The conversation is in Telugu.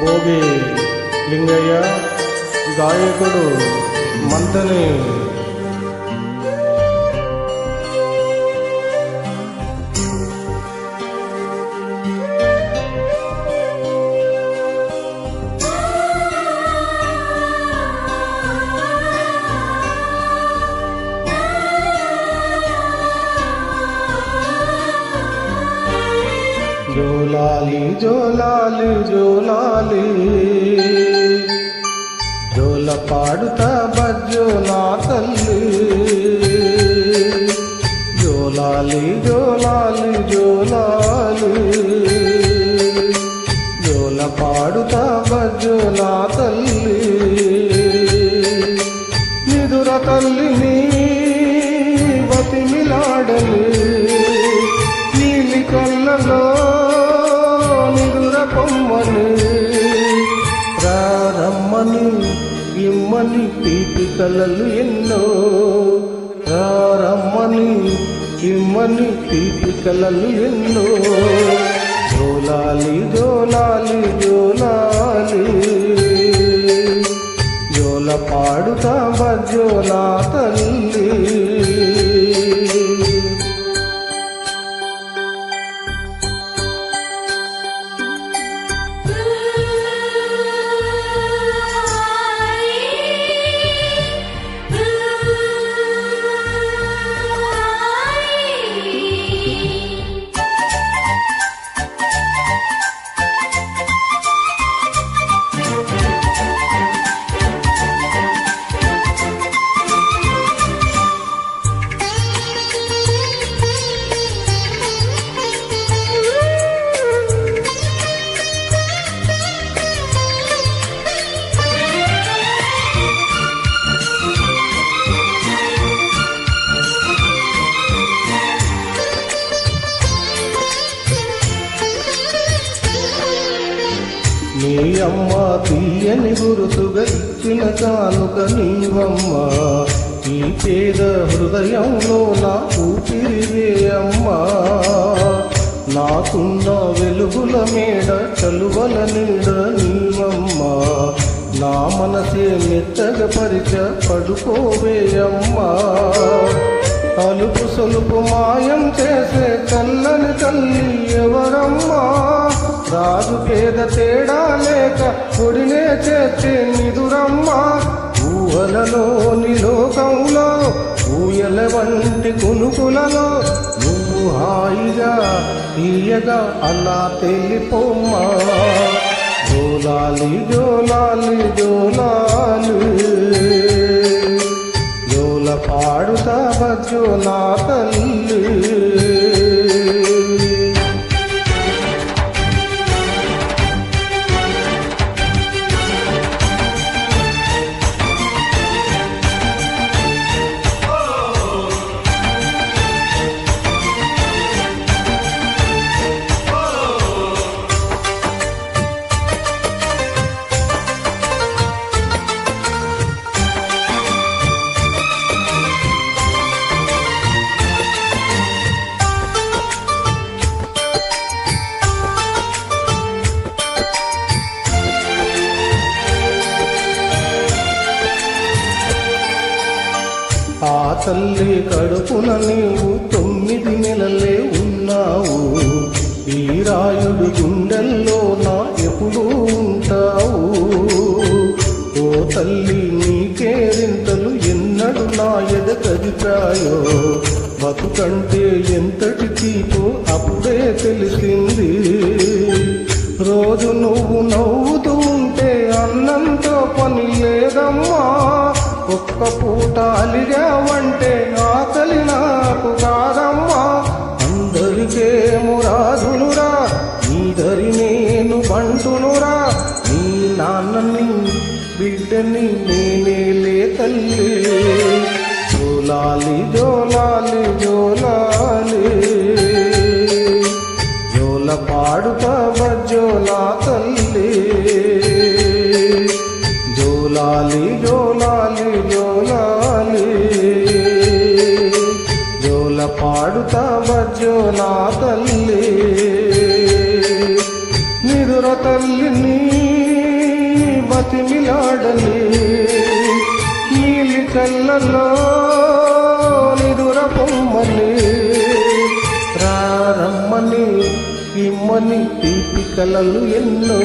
ಭೋಗಿ ಲಿಂಗಯ್ಯ ಗಾಯಕರು ಮಂಥನಿ. జోలాలి జోలాలి. జోల పాడుత బజ్జో తల్లి. జోలాలి జోలాలి జోలాలి. జోల పాడుత బజ్జో తల్లి. నిదుర తల్లిని రమ్మని తీపి కలలు ఎన్నో. రమ్మని చిమ్మని తీపి కలలు ఎన్నో. జోలాలి జోలాలి జోలాలి. జోల పాడుతా బజ్జోలా తల్లి. నీ అమ్మ తీయని గురుతుగా ఇచ్చిన కానుక నీవమ్మ. ఈ పేద హృదయంలో నా ఊపిరివే అమ్మా. నాకున్న వెలుగుల మేడ చలువల నీడ నీవమ్మ. నా మనసే మెత్తగ పరిచ పడుకోవే అమ్మా. అలుపు సొలుపు మాయం చేసే చల్లని తల్లి ఎవరమ్మా? రాజు పేద తేడా లేక పొడినే చేసే నిదురమ్మా? ఊహలలోని లోకంలో ఊయల వంటి కునుకులలో నువ్వు హాయిగా తీయగా అలా తెలిపోమ్మా? జోలాలి జోలాలి జోలాలి. పాడుతా బజ్జో నా తల్లి. తల్లి కడుపున నీవు తొమ్మిది నెలలే ఉన్నావు. ఈ రాయుడు గుండెల్లో నా ఎప్పుడూ ఉంటావు. ఓ తల్లి నీకేరింతలు ఎన్నడు నా ఎదకదిచాయో బతుకంటే ఎంతటి తీపో అప్పుడే తెలిసింది. రోజు నువ్వు నవ్వుతూ ఉంటే అన్నంతో పని లేదమ్మా. ఒక్క పూట అలిగావంటే ఆకలి నాకు కాదమ్మా. అందరికేమో రాజునురా నీదరి నేను బంటునురా. నీ నాన్నని బిడ్డని నేనేలే తల్లి. జోలాలి జోలాలి జోలా ఆడని నీలి కళ్ళలో నిదుర పొమ్మని రారమ్మని ఇమ్మని తీపి కలలు ఎన్నో